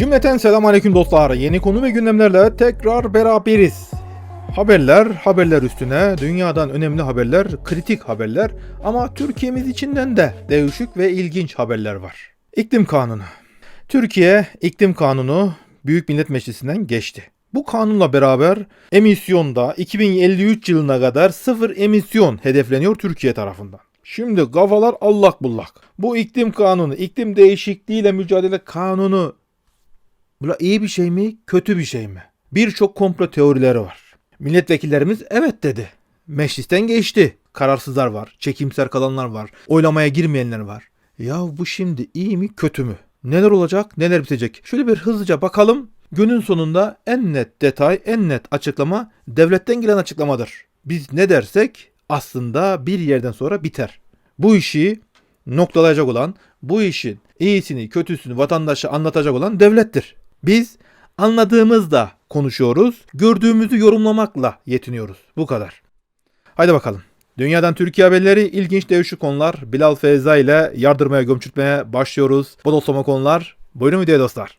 Cümleten selam aleyküm dostlar. Yeni konu ve gündemlerle tekrar beraberiz. Haberler, haberler üstüne, dünyadan önemli haberler, kritik haberler ama Türkiye'miz içinden de değişik ve ilginç haberler var. İklim Kanunu. Türkiye İklim Kanunu Büyük Millet Meclisi'nden geçti. Bu kanunla beraber emisyonda 2053 yılına kadar sıfır emisyon hedefleniyor Türkiye tarafından. Şimdi kafalar allak bullak. Bu iklim kanunu, iklim değişikliğiyle mücadele kanunu bu iyi bir şey mi, kötü bir şey mi? Birçok komplo teorileri var. Milletvekillerimiz evet dedi. Meclisten geçti. Kararsızlar var, çekimser kalanlar var, oylamaya girmeyenler var. Ya bu şimdi iyi mi, kötü mü? Neler olacak, neler bitecek? Şöyle bir hızlıca bakalım. Günün sonunda en net detay, en net açıklama devletten gelen açıklamadır. Biz ne dersek aslında bir yerden sonra biter. Bu işi noktalayacak olan, bu işin iyisini, kötüsünü vatandaşa anlatacak olan devlettir. Biz anladığımızda konuşuyoruz, gördüğümüzü yorumlamakla yetiniyoruz. Bu kadar. Haydi bakalım. Dünyadan Türkiye haberleri, ilginç değişik konular. Bilal Feyza ile yardırmaya gömçürtmeye başlıyoruz. Bodoslama konular. Buyurun videoya dostlar.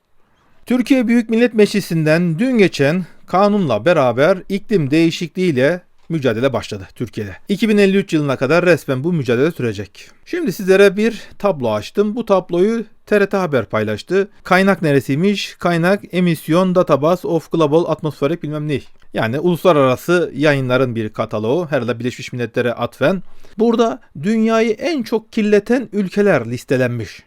Türkiye Büyük Millet Meclisi'nden dün geçen kanunla beraber iklim değişikliğiyle mücadele başladı Türkiye'de. 2053 yılına kadar resmen bu mücadele sürecek. Şimdi sizlere bir tablo açtım. Bu tabloyu TRT Haber paylaştı. Kaynak neresiymiş? Kaynak Emisyon Database of Global Atmospheric bilmem ne. Yani uluslararası yayınların bir kataloğu. Herhalde Birleşmiş Milletler'e atfen. Burada dünyayı en çok kirleten ülkeler listelenmiş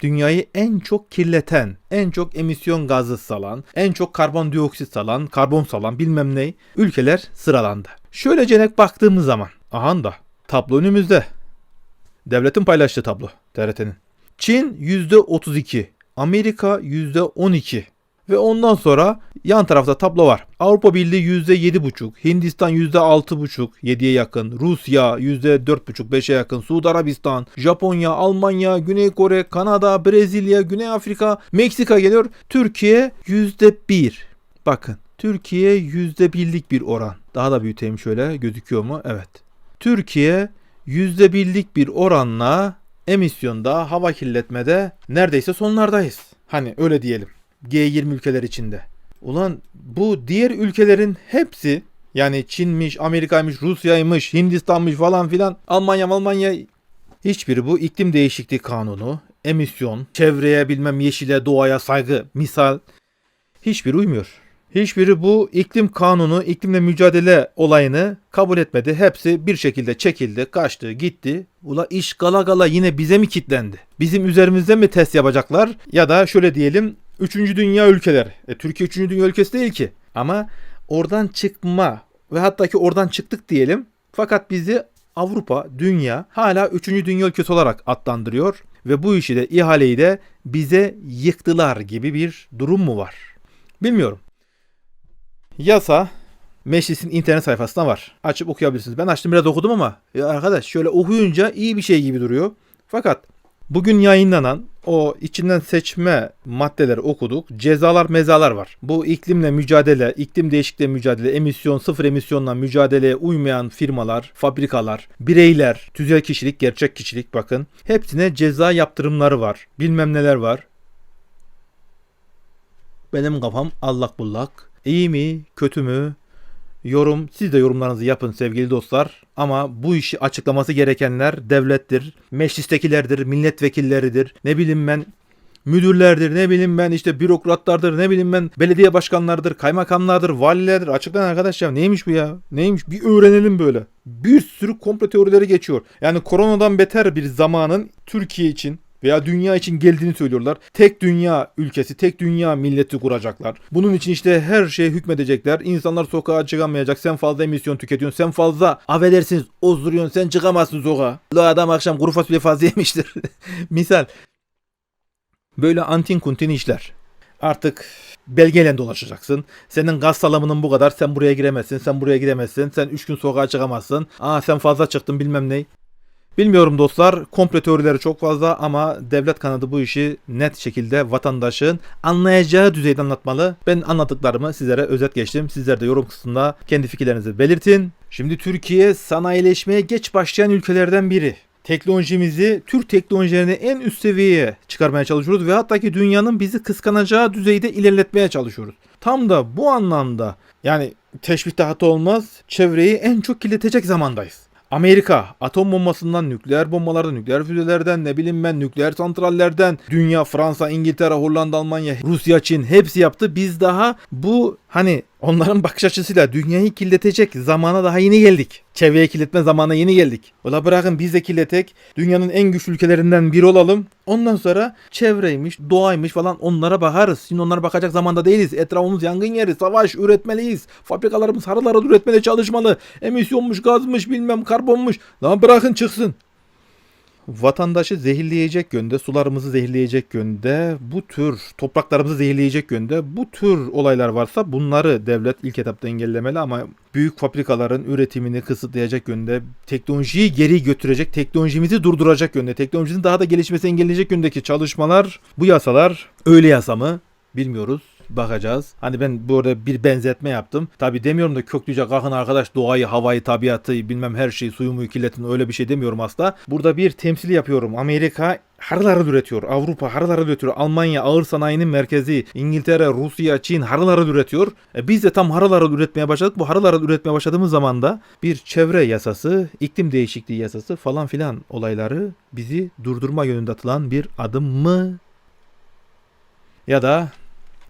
dünyayı en çok kirleten, en çok emisyon gazı salan, en çok karbondioksit salan, karbon salan bilmem ne ülkeler sıralandı. Şöyle cenek baktığımız zaman, aha da tablo önümüzde. Devletin paylaştığı tablo TRT'nin. Çin %32, Amerika %12 ve ondan sonra yan tarafta tablo var. Avrupa Birliği %7,5, Hindistan %6,5, 7'ye yakın, Rusya %4,5, 5'e yakın, Suudi Arabistan, Japonya, Almanya, Güney Kore, Kanada, Brezilya, Güney Afrika, Meksika geliyor. Türkiye %1. Bakın Türkiye %1'lik bir oran. Daha da büyüteyim şöyle gözüküyor mu? Evet. Türkiye %1'lik bir oranla emisyonda, hava kirletmede neredeyse sonlardayız. Hani öyle diyelim. G20 ülkeler içinde. Ulan bu diğer ülkelerin hepsi yani Çin'miş, Amerika'ymış, Rusya'ymış, Hindistan'mış falan filan Almanya, Almanya hiçbiri bu iklim değişikliği kanunu, emisyon, çevreye bilmem yeşile, doğaya saygı, misal hiçbiri uymuyor. Hiçbiri bu iklim kanunu, iklimle mücadele olayını kabul etmedi. Hepsi bir şekilde çekildi, kaçtı, gitti. Ula iş gala gala yine bize mi kitlendi? Bizim üzerimizde mi test yapacaklar? Ya da şöyle diyelim, Üçüncü dünya ülkeleri. E, Türkiye üçüncü dünya ülkesi değil ki. Ama oradan çıkma ve hatta ki oradan çıktık diyelim. Fakat bizi Avrupa, dünya hala üçüncü dünya ülkesi olarak adlandırıyor. Ve bu işi de ihaleyi de bize yıktılar gibi bir durum mu var? Bilmiyorum. Yasa meclisin internet sayfasında var. Açıp okuyabilirsiniz. Ben açtım biraz okudum ama ya arkadaş şöyle okuyunca iyi bir şey gibi duruyor. Fakat Bugün yayınlanan o içinden seçme maddeleri okuduk. Cezalar mezalar var. Bu iklimle mücadele, iklim değişikliği mücadele, emisyon, sıfır emisyonla mücadeleye uymayan firmalar, fabrikalar, bireyler, tüzel kişilik, gerçek kişilik bakın. Hepsine ceza yaptırımları var. Bilmem neler var. Benim kafam allak bullak. İyi mi, kötü mü? Yorum. Siz de yorumlarınızı yapın sevgili dostlar. Ama bu işi açıklaması gerekenler devlettir, meclistekilerdir, milletvekilleridir. Ne bileyim ben müdürlerdir, ne bileyim ben işte bürokratlardır, ne bileyim ben belediye başkanlarıdır, kaymakamlardır, valilerdir. Açıklayın arkadaşlar neymiş bu ya? Neymiş? Bir öğrenelim böyle. Bir sürü komplo teorileri geçiyor. Yani koronadan beter bir zamanın Türkiye için veya dünya için geldiğini söylüyorlar. Tek dünya ülkesi, tek dünya milleti kuracaklar. Bunun için işte her şeye hükmedecekler. İnsanlar sokağa çıkamayacak. Sen fazla emisyon tüketiyorsun. Sen fazla affedersiniz ozduruyorsun. Sen çıkamazsın sokağa. O adam akşam kuru fasulye fazla yemiştir. Misal. Böyle antin kuntin işler. Artık belgeyle dolaşacaksın. Senin gaz salamının bu kadar. Sen buraya giremezsin. Sen buraya giremezsin. Sen 3 gün sokağa çıkamazsın. Aa sen fazla çıktın bilmem ne. Bilmiyorum dostlar komplo teorileri çok fazla ama devlet kanadı bu işi net şekilde vatandaşın anlayacağı düzeyde anlatmalı. Ben anlattıklarımı sizlere özet geçtim. Sizler de yorum kısmında kendi fikirlerinizi belirtin. Şimdi Türkiye sanayileşmeye geç başlayan ülkelerden biri. teknolojimizi, Türk teknolojilerini en üst seviyeye çıkarmaya çalışıyoruz ve hatta ki dünyanın bizi kıskanacağı düzeyde ilerletmeye çalışıyoruz. Tam da bu anlamda yani teşbihte hata olmaz, çevreyi en çok kirletecek zamandayız. Amerika atom bombasından, nükleer bombalardan, nükleer füzelerden, ne bileyim ben nükleer santrallerden, dünya, Fransa, İngiltere, Hollanda, Almanya, Rusya, Çin hepsi yaptı. Biz daha bu hani onların bakış açısıyla dünyayı kirletecek zamana daha yeni geldik. Çevreyi kirletme zamanına yeni geldik. Ola bırakın biz de kirletek, dünyanın en güçlü ülkelerinden biri olalım. Ondan sonra çevreymiş, doğaymış falan onlara bakarız. Şimdi onlara bakacak zamanda değiliz. Etrafımız yangın yeri, savaş üretmeliyiz. Fabrikalarımız harıl harıl üretmeye çalışmalı. Emisyonmuş, gazmış, bilmem karbonmuş. Lan bırakın çıksın vatandaşı zehirleyecek yönde, sularımızı zehirleyecek yönde, bu tür topraklarımızı zehirleyecek yönde bu tür olaylar varsa bunları devlet ilk etapta engellemeli ama büyük fabrikaların üretimini kısıtlayacak yönde, teknolojiyi geri götürecek, teknolojimizi durduracak yönde, teknolojinin daha da gelişmesi engelleyecek yöndeki çalışmalar, bu yasalar öyle yasa mı bilmiyoruz bakacağız. Hani ben burada bir benzetme yaptım. Tabi demiyorum da köklüce kalkın arkadaş doğayı, havayı, tabiatı, bilmem her şeyi, suyumu kirletin öyle bir şey demiyorum asla. Burada bir temsili yapıyorum. Amerika harıl harıl üretiyor. Avrupa harıl harıl üretiyor. Almanya ağır sanayinin merkezi. İngiltere, Rusya, Çin harıl harıl üretiyor. E biz de tam harıl harıl üretmeye başladık. Bu harıl harıl üretmeye başladığımız zaman da bir çevre yasası, iklim değişikliği yasası falan filan olayları bizi durdurma yönünde atılan bir adım mı? Ya da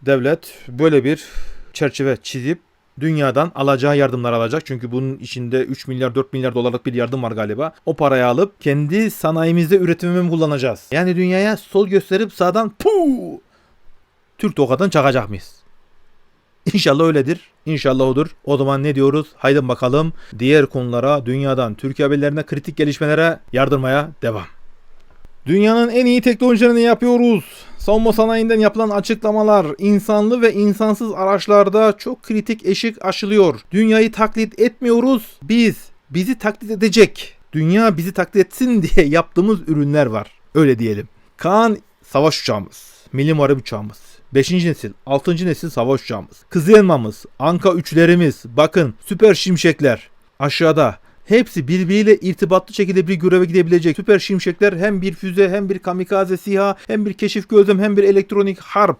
devlet böyle bir çerçeve çizip dünyadan alacağı yardımlar alacak. Çünkü bunun içinde 3 milyar 4 milyar dolarlık bir yardım var galiba. O parayı alıp kendi sanayimizde üretimimi mi kullanacağız? Yani dünyaya sol gösterip sağdan puu Türk tokadan çakacak mıyız? İnşallah öyledir. İnşallah odur. O zaman ne diyoruz? Haydi bakalım diğer konulara, dünyadan, Türkiye haberlerine, kritik gelişmelere yardırmaya devam. Dünyanın en iyi teknolojilerini yapıyoruz. Savunma sanayinden yapılan açıklamalar insanlı ve insansız araçlarda çok kritik eşik aşılıyor. Dünyayı taklit etmiyoruz. Biz bizi taklit edecek. Dünya bizi taklit etsin diye yaptığımız ürünler var. Öyle diyelim. Kaan savaş uçağımız. Milli Muharip uçağımız. 5. nesil, 6. nesil savaş uçağımız. Kızıl elmamız, Anka 3'lerimiz, bakın süper şimşekler aşağıda. Hepsi birbiriyle irtibatlı şekilde bir göreve gidebilecek süper şimşekler hem bir füze hem bir kamikaze siha hem bir keşif gözlem hem bir elektronik harp.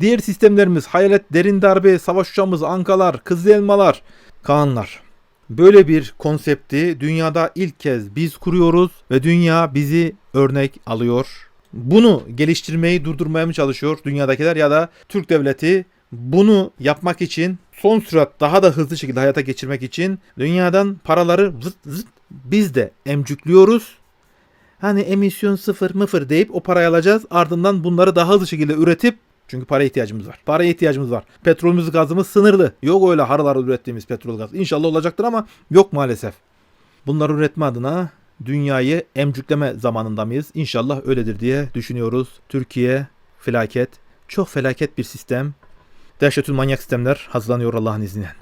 Diğer sistemlerimiz hayalet derin darbe savaş uçağımız ankalar kızıl elmalar kaanlar. Böyle bir konsepti dünyada ilk kez biz kuruyoruz ve dünya bizi örnek alıyor. Bunu geliştirmeyi durdurmaya mı çalışıyor dünyadakiler ya da Türk devleti bunu yapmak için son sürat daha da hızlı şekilde hayata geçirmek için dünyadan paraları zıt zıt biz de emcükliyoruz. Hani emisyon sıfır mıfır deyip o parayı alacağız. Ardından bunları daha hızlı şekilde üretip çünkü paraya ihtiyacımız var. Paraya ihtiyacımız var. Petrolümüz gazımız sınırlı. Yok öyle harıl ürettiğimiz petrol gaz. İnşallah olacaktır ama yok maalesef. Bunları üretme adına dünyayı emcükleme zamanında mıyız? İnşallah öyledir diye düşünüyoruz. Türkiye felaket. Çok felaket bir sistem. Dehşetül manyak sistemler hazırlanıyor Allah'ın izniyle.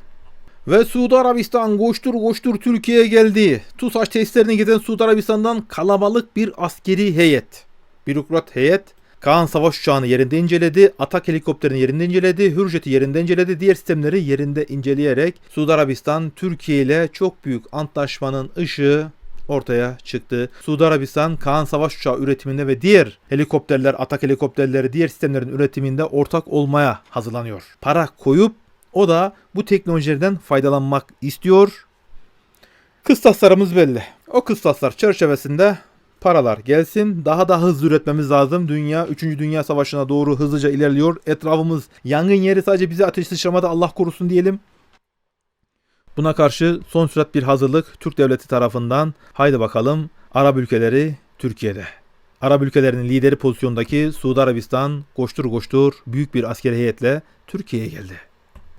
Ve Suudi Arabistan koştur koştur Türkiye'ye geldi. TUSAŞ tesislerine giden Suudi Arabistan'dan kalabalık bir askeri heyet. Bürokrat heyet Kaan savaş uçağını yerinde inceledi, Atak helikopterini yerinde inceledi, Hürjet'i yerinde inceledi, diğer sistemleri yerinde inceleyerek Suudi Arabistan Türkiye ile çok büyük antlaşmanın ışığı ortaya çıktı. Suudi Arabistan Kaan savaş uçağı üretiminde ve diğer helikopterler, atak helikopterleri, diğer sistemlerin üretiminde ortak olmaya hazırlanıyor. Para koyup o da bu teknolojilerden faydalanmak istiyor. Kıstaslarımız belli. O kıstaslar çerçevesinde paralar gelsin. Daha da hızlı üretmemiz lazım. Dünya 3. Dünya Savaşı'na doğru hızlıca ilerliyor. Etrafımız yangın yeri sadece bizi ateş sıçramada Allah korusun diyelim. Buna karşı son sürat bir hazırlık Türk devleti tarafından haydi bakalım Arap ülkeleri Türkiye'de. Arap ülkelerinin lideri pozisyondaki Suudi Arabistan koştur koştur büyük bir askeri heyetle Türkiye'ye geldi.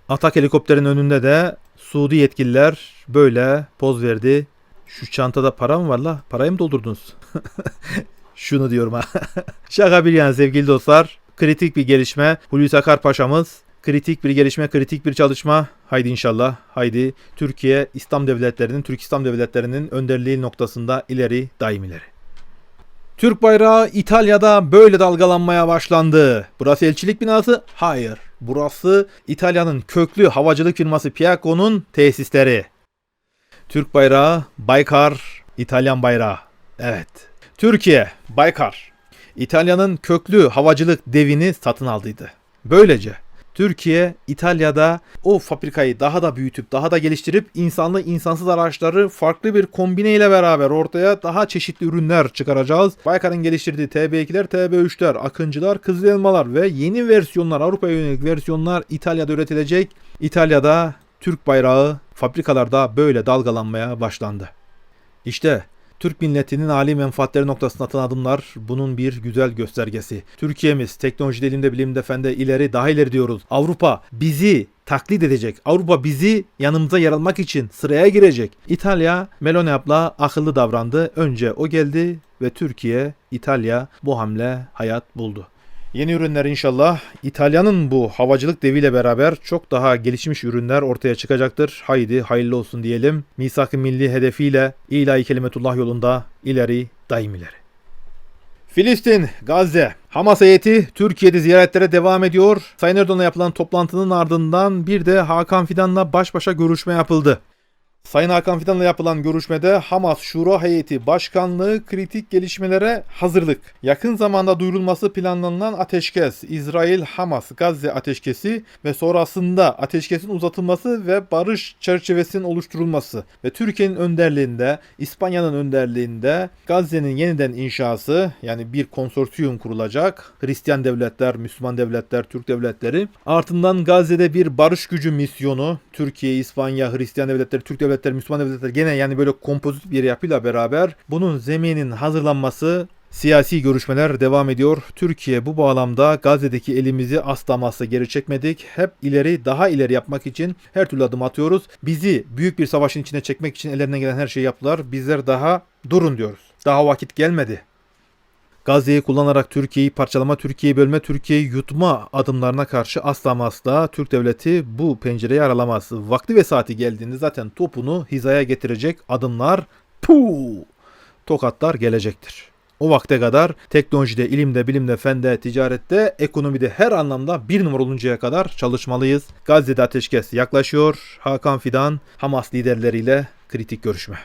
Atak helikopterin önünde de Suudi yetkililer böyle poz verdi. Şu çantada para mı var la? Parayı mı doldurdunuz? Şunu diyorum ha. Şaka bir yana sevgili dostlar. Kritik bir gelişme. Hulusi Akar Paşa'mız Kritik bir gelişme, kritik bir çalışma. Haydi inşallah. Haydi Türkiye İslam devletlerinin, Türk İslam devletlerinin önderliği noktasında ileri daim ileri. Türk bayrağı İtalya'da böyle dalgalanmaya başlandı. Burası elçilik binası? Hayır. Burası İtalya'nın köklü havacılık firması Piaco'nun tesisleri. Türk bayrağı Baykar, İtalyan bayrağı. Evet. Türkiye, Baykar, İtalya'nın köklü havacılık devini satın aldıydı. Böylece Türkiye, İtalya'da o fabrikayı daha da büyütüp daha da geliştirip insanlı insansız araçları farklı bir kombine ile beraber ortaya daha çeşitli ürünler çıkaracağız. Baykar'ın geliştirdiği TB2'ler, TB3'ler, Akıncılar, Kızıl Elmalar ve yeni versiyonlar, Avrupa'ya yönelik versiyonlar İtalya'da üretilecek. İtalya'da Türk bayrağı fabrikalarda böyle dalgalanmaya başlandı. İşte Türk milletinin âli menfaatleri noktasına atılan adımlar bunun bir güzel göstergesi. Türkiye'miz teknolojide, ilimde, bilimde, fende ileri, daha ileri diyoruz. Avrupa bizi taklit edecek. Avrupa bizi yanımıza yer almak için sıraya girecek. İtalya Meloniap'la akıllı davrandı. Önce o geldi ve Türkiye, İtalya bu hamle hayat buldu. Yeni ürünler inşallah İtalya'nın bu havacılık deviyle beraber çok daha gelişmiş ürünler ortaya çıkacaktır. Haydi hayırlı olsun diyelim. Misak-ı milli hedefiyle ilahi kelimetullah yolunda ileri daim ileri. Filistin, Gazze. Hamas heyeti Türkiye'de ziyaretlere devam ediyor. Sayın Erdoğan'la yapılan toplantının ardından bir de Hakan Fidan'la baş başa görüşme yapıldı. Sayın Hakan Fidan'la yapılan görüşmede Hamas Şura Heyeti Başkanlığı kritik gelişmelere hazırlık. Yakın zamanda duyurulması planlanan ateşkes, İsrail-Hamas Gazze ateşkesi ve sonrasında ateşkesin uzatılması ve barış çerçevesinin oluşturulması ve Türkiye'nin önderliğinde, İspanya'nın önderliğinde Gazze'nin yeniden inşası yani bir konsorsiyum kurulacak. Hristiyan devletler, Müslüman devletler, Türk devletleri. Ardından Gazze'de bir barış gücü misyonu Türkiye, İspanya, Hristiyan devletleri, Türk devletleri, Müslüman devletler gene yani böyle kompozit bir yapıyla beraber bunun zeminin hazırlanması Siyasi görüşmeler devam ediyor. Türkiye bu bağlamda Gazze'deki elimizi asla asla geri çekmedik. Hep ileri, daha ileri yapmak için her türlü adım atıyoruz. Bizi büyük bir savaşın içine çekmek için ellerinden gelen her şeyi yaptılar. Bizler daha durun diyoruz. Daha vakit gelmedi. Gazze'yi kullanarak Türkiye'yi parçalama, Türkiye'yi bölme, Türkiye'yi yutma adımlarına karşı asla asla Türk devleti bu pencereyi aralamaz. Vakti ve saati geldiğinde zaten topunu hizaya getirecek adımlar, puu, tokatlar gelecektir. O vakte kadar teknolojide, ilimde, bilimde, fende, ticarette, ekonomide her anlamda bir numara oluncaya kadar çalışmalıyız. Gazze'de ateşkes yaklaşıyor. Hakan Fidan, Hamas liderleriyle kritik görüşme.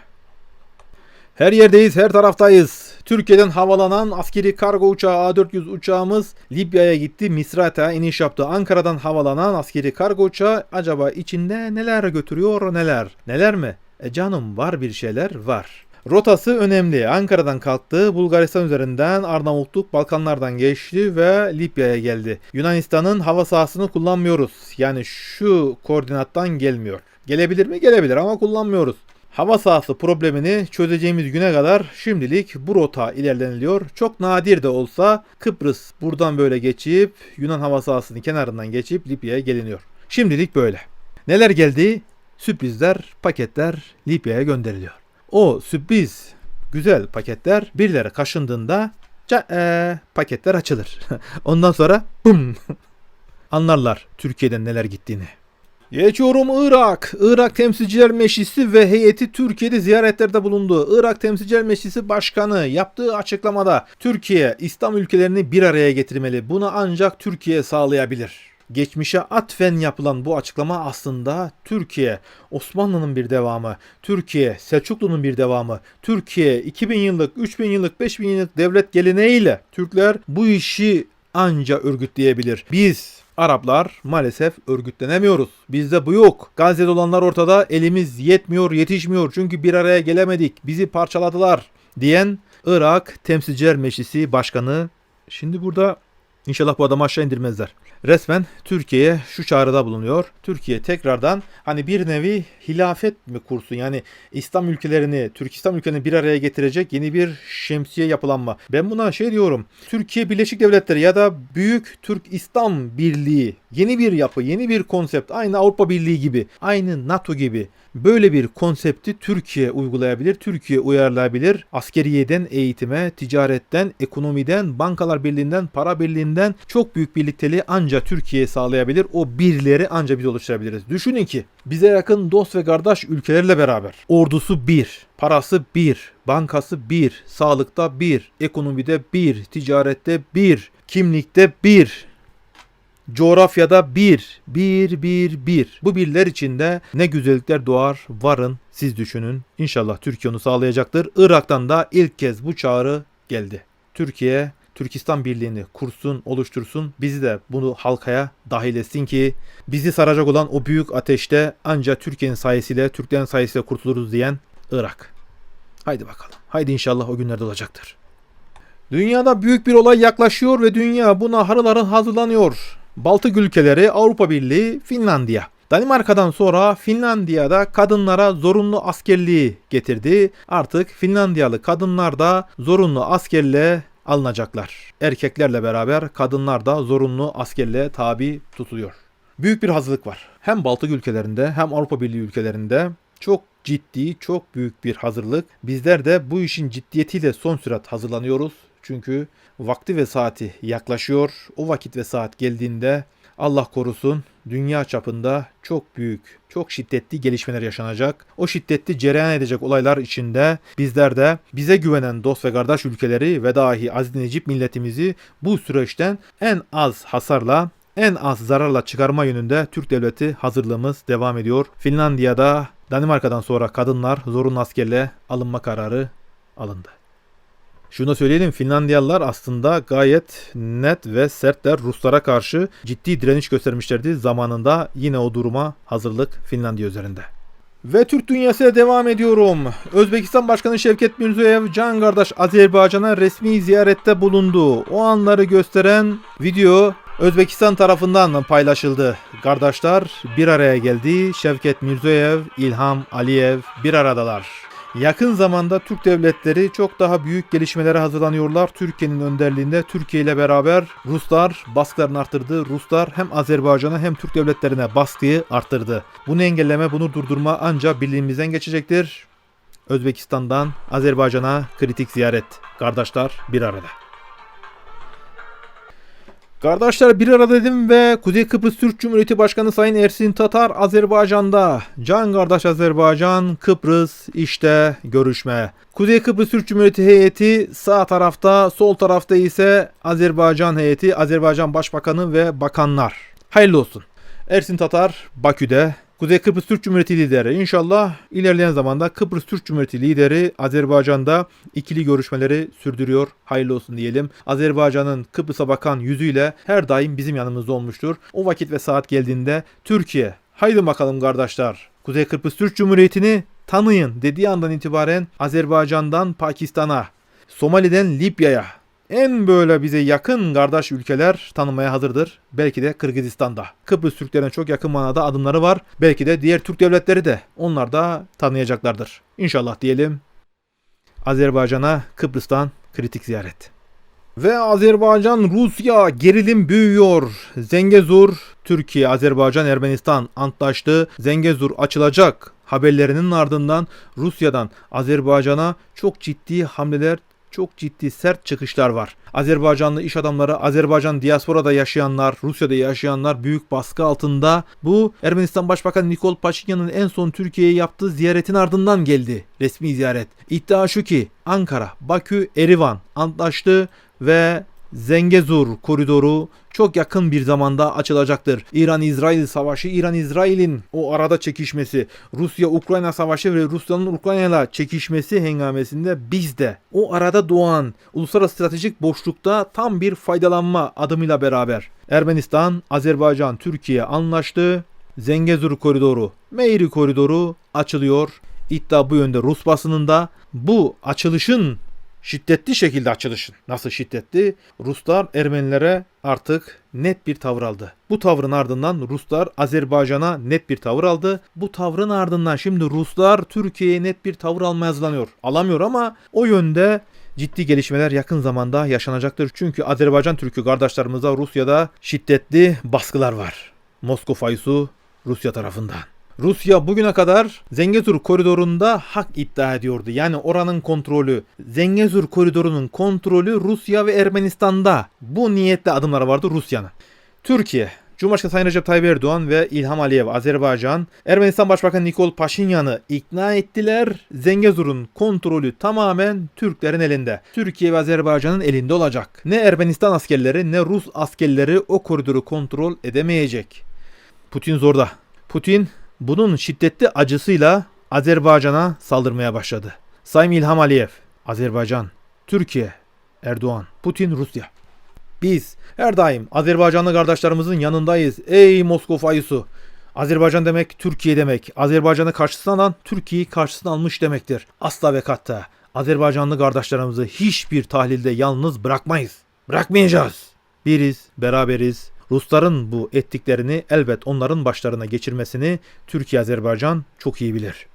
Her yerdeyiz, her taraftayız. Türkiye'den havalanan askeri kargo uçağı A400 uçağımız Libya'ya gitti. Misrat'a iniş yaptı. Ankara'dan havalanan askeri kargo uçağı acaba içinde neler götürüyor neler? Neler mi? E canım var bir şeyler var. Rotası önemli. Ankara'dan kalktı, Bulgaristan üzerinden Arnavutluk, Balkanlardan geçti ve Libya'ya geldi. Yunanistan'ın hava sahasını kullanmıyoruz. Yani şu koordinattan gelmiyor. Gelebilir mi? Gelebilir ama kullanmıyoruz. Hava sahası problemini çözeceğimiz güne kadar şimdilik bu rota ilerleniliyor. Çok nadir de olsa Kıbrıs buradan böyle geçip Yunan hava sahasının kenarından geçip Libya'ya geliniyor. Şimdilik böyle. Neler geldi? Sürprizler, paketler Libya'ya gönderiliyor. O sürpriz güzel paketler birileri kaşındığında ca ee, paketler açılır. Ondan sonra bum anlarlar Türkiye'den neler gittiğini. Geçiyorum Irak. Irak Temsilciler Meclisi ve heyeti Türkiye'de ziyaretlerde bulundu. Irak Temsilciler Meclisi Başkanı yaptığı açıklamada Türkiye İslam ülkelerini bir araya getirmeli. Bunu ancak Türkiye sağlayabilir. Geçmişe atfen yapılan bu açıklama aslında Türkiye Osmanlı'nın bir devamı, Türkiye Selçuklu'nun bir devamı, Türkiye 2000 yıllık, 3000 yıllık, 5000 yıllık devlet geleneğiyle Türkler bu işi anca örgütleyebilir. Biz Araplar maalesef örgütlenemiyoruz. Bizde bu yok. Gazze'de olanlar ortada elimiz yetmiyor, yetişmiyor çünkü bir araya gelemedik. Bizi parçaladılar diyen Irak Temsilciler Meclisi Başkanı şimdi burada İnşallah bu adamı aşağı indirmezler. Resmen Türkiye'ye şu çağrıda bulunuyor. Türkiye tekrardan hani bir nevi hilafet mi kursun? Yani İslam ülkelerini, Türk İslam ülkelerini bir araya getirecek yeni bir şemsiye yapılanma. Ben buna şey diyorum. Türkiye Birleşik Devletleri ya da Büyük Türk İslam Birliği yeni bir yapı, yeni bir konsept. Aynı Avrupa Birliği gibi, aynı NATO gibi. Böyle bir konsepti Türkiye uygulayabilir, Türkiye uyarlayabilir. Askeriyeden eğitime, ticaretten, ekonomiden, bankalar birliğinden, para birliğinden çok büyük birlikteliği ancak Türkiye sağlayabilir. O birleri ancak biz oluşturabiliriz. Düşünün ki bize yakın dost ve kardeş ülkelerle beraber ordusu bir, parası bir, bankası bir, sağlıkta bir, ekonomide bir, ticarette bir, kimlikte bir. Coğrafyada bir, bir, bir, bir. Bu birler içinde ne güzellikler doğar varın siz düşünün. İnşallah Türkiye onu sağlayacaktır. Irak'tan da ilk kez bu çağrı geldi. Türkiye Türkistan Birliği'ni kursun, oluştursun. Bizi de bunu halkaya dahil etsin ki bizi saracak olan o büyük ateşte ancak Türkiye'nin sayesiyle, Türklerin sayesiyle kurtuluruz diyen Irak. Haydi bakalım. Haydi inşallah o günlerde olacaktır. Dünyada büyük bir olay yaklaşıyor ve dünya buna harıl harıl hazırlanıyor. Baltık ülkeleri, Avrupa Birliği, Finlandiya. Danimarka'dan sonra Finlandiya'da kadınlara zorunlu askerliği getirdi. Artık Finlandiyalı kadınlar da zorunlu askerliğe alınacaklar. Erkeklerle beraber kadınlar da zorunlu askerliğe tabi tutuluyor. Büyük bir hazırlık var. Hem Baltık ülkelerinde hem Avrupa Birliği ülkelerinde çok ciddi, çok büyük bir hazırlık. Bizler de bu işin ciddiyetiyle son sürat hazırlanıyoruz. Çünkü vakti ve saati yaklaşıyor. O vakit ve saat geldiğinde Allah korusun dünya çapında çok büyük, çok şiddetli gelişmeler yaşanacak. O şiddetli cereyan edecek olaylar içinde bizler de bize güvenen dost ve kardeş ülkeleri ve dahi Aziz Necip milletimizi bu süreçten en az hasarla en az zararla çıkarma yönünde Türk devleti hazırlığımız devam ediyor. Finlandiya'da Danimarka'dan sonra kadınlar zorunlu askerle alınma kararı alındı. Şunu söyleyelim Finlandiyalılar aslında gayet net ve sertler Ruslara karşı ciddi direniş göstermişlerdi zamanında yine o duruma hazırlık Finlandiya üzerinde. Ve Türk dünyasıyla devam ediyorum. Özbekistan Başkanı Şevket Mirziyoyev can kardeş Azerbaycan'a resmi ziyarette bulundu. O anları gösteren video Özbekistan tarafından paylaşıldı. Kardeşler bir araya geldi. Şevket Mirziyoyev, İlham Aliyev bir aradalar. Yakın zamanda Türk devletleri çok daha büyük gelişmelere hazırlanıyorlar. Türkiye'nin önderliğinde Türkiye ile beraber Ruslar baskılarını arttırdı. Ruslar hem Azerbaycan'a hem Türk devletlerine baskıyı arttırdı. Bunu engelleme, bunu durdurma ancak birliğimizden geçecektir. Özbekistan'dan Azerbaycan'a kritik ziyaret. Kardeşler bir arada. Kardeşler bir arada dedim ve Kuzey Kıbrıs Türk Cumhuriyeti Başkanı Sayın Ersin Tatar Azerbaycan'da. Can kardeş Azerbaycan, Kıbrıs işte görüşme. Kuzey Kıbrıs Türk Cumhuriyeti heyeti sağ tarafta, sol tarafta ise Azerbaycan heyeti, Azerbaycan Başbakanı ve bakanlar. Hayırlı olsun. Ersin Tatar Bakü'de Kuzey Kıbrıs Türk Cumhuriyeti lideri. İnşallah ilerleyen zamanda Kıbrıs Türk Cumhuriyeti lideri Azerbaycan'da ikili görüşmeleri sürdürüyor. Hayırlı olsun diyelim. Azerbaycan'ın Kıbrıs'a bakan yüzüyle her daim bizim yanımızda olmuştur. O vakit ve saat geldiğinde Türkiye, haydi bakalım kardeşler. Kuzey Kıbrıs Türk Cumhuriyeti'ni tanıyın dediği andan itibaren Azerbaycan'dan Pakistan'a, Somali'den Libya'ya, en böyle bize yakın kardeş ülkeler tanımaya hazırdır. Belki de Kırgızistan'da. Kıbrıs Türklerine çok yakın manada adımları var. Belki de diğer Türk devletleri de onlar da tanıyacaklardır. İnşallah diyelim. Azerbaycan'a Kıbrıs'tan kritik ziyaret. Ve Azerbaycan Rusya gerilim büyüyor. Zengezur Türkiye, Azerbaycan, Ermenistan antlaştı. Zengezur açılacak haberlerinin ardından Rusya'dan Azerbaycan'a çok ciddi hamleler çok ciddi sert çıkışlar var. Azerbaycanlı iş adamları, Azerbaycan diasporada yaşayanlar, Rusya'da yaşayanlar büyük baskı altında. Bu Ermenistan Başbakanı Nikol Paşinyan'ın en son Türkiye'ye yaptığı ziyaretin ardından geldi. Resmi ziyaret. İddia şu ki Ankara, Bakü, Erivan antlaştı ve Zengezur koridoru çok yakın bir zamanda açılacaktır. İran-İsrail savaşı, İran-İsrail'in o arada çekişmesi, Rusya-Ukrayna savaşı ve Rusya'nın Ukrayna'yla çekişmesi hengamesinde biz de o arada doğan uluslararası stratejik boşlukta tam bir faydalanma adımıyla beraber Ermenistan, Azerbaycan, Türkiye anlaştı. Zengezur koridoru, Meyri koridoru açılıyor. İddia bu yönde Rus basınında. Bu açılışın şiddetli şekilde açılışın. Nasıl şiddetli? Ruslar Ermenilere artık net bir tavır aldı. Bu tavrın ardından Ruslar Azerbaycan'a net bir tavır aldı. Bu tavrın ardından şimdi Ruslar Türkiye'ye net bir tavır almaya hazırlanıyor. Alamıyor ama o yönde ciddi gelişmeler yakın zamanda yaşanacaktır. Çünkü Azerbaycan Türk'ü kardeşlerimizde Rusya'da şiddetli baskılar var. Moskova faysu Rusya tarafından. Rusya bugüne kadar Zengezur koridorunda hak iddia ediyordu. Yani oranın kontrolü, Zengezur koridorunun kontrolü Rusya ve Ermenistan'da. Bu niyetle adımları vardı Rusya'nın. Türkiye, Cumhurbaşkanı Sayın Recep Tayyip Erdoğan ve İlham Aliyev Azerbaycan, Ermenistan Başbakanı Nikol Paşinyan'ı ikna ettiler. Zengezur'un kontrolü tamamen Türklerin elinde. Türkiye ve Azerbaycan'ın elinde olacak. Ne Ermenistan askerleri ne Rus askerleri o koridoru kontrol edemeyecek. Putin zorda. Putin bunun şiddetli acısıyla Azerbaycan'a saldırmaya başladı. Sayın İlham Aliyev, Azerbaycan, Türkiye, Erdoğan, Putin, Rusya. Biz her daim Azerbaycanlı kardeşlerimizin yanındayız. Ey Moskova ayısı. Azerbaycan demek Türkiye demek. Azerbaycan'ı karşısına alan Türkiye'yi karşısına almış demektir. Asla ve katta Azerbaycanlı kardeşlerimizi hiçbir tahlilde yalnız bırakmayız. Bırakmayacağız. Biriz, beraberiz. Rusların bu ettiklerini elbet onların başlarına geçirmesini Türkiye Azerbaycan çok iyi bilir.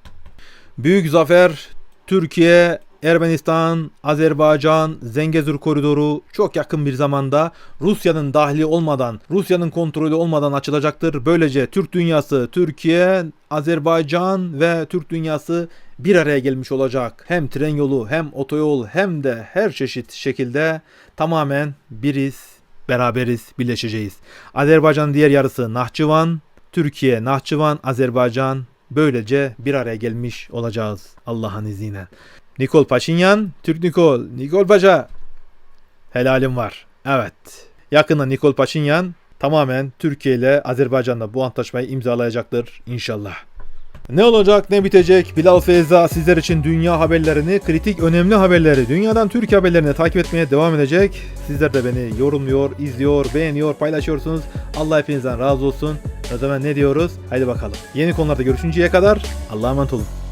Büyük zafer Türkiye, Ermenistan, Azerbaycan, Zengezur koridoru çok yakın bir zamanda Rusya'nın dahli olmadan, Rusya'nın kontrolü olmadan açılacaktır. Böylece Türk dünyası, Türkiye, Azerbaycan ve Türk dünyası bir araya gelmiş olacak. Hem tren yolu, hem otoyol, hem de her çeşit şekilde tamamen biriz, beraberiz, birleşeceğiz. Azerbaycan'ın diğer yarısı Nahçıvan, Türkiye, Nahçıvan, Azerbaycan böylece bir araya gelmiş olacağız Allah'ın izniyle. Nikol Paşinyan, Türk Nikol, Nikol Paşa. Helalim var. Evet. Yakında Nikol Paşinyan tamamen Türkiye ile Azerbaycan'la bu antlaşmayı imzalayacaktır inşallah. Ne olacak ne bitecek Bilal Feyza sizler için dünya haberlerini, kritik önemli haberleri, dünyadan Türkiye haberlerini takip etmeye devam edecek. Sizler de beni yorumluyor, izliyor, beğeniyor, paylaşıyorsunuz. Allah hepinizden razı olsun. O zaman ne diyoruz? Haydi bakalım. Yeni konularda görüşünceye kadar Allah'a emanet olun.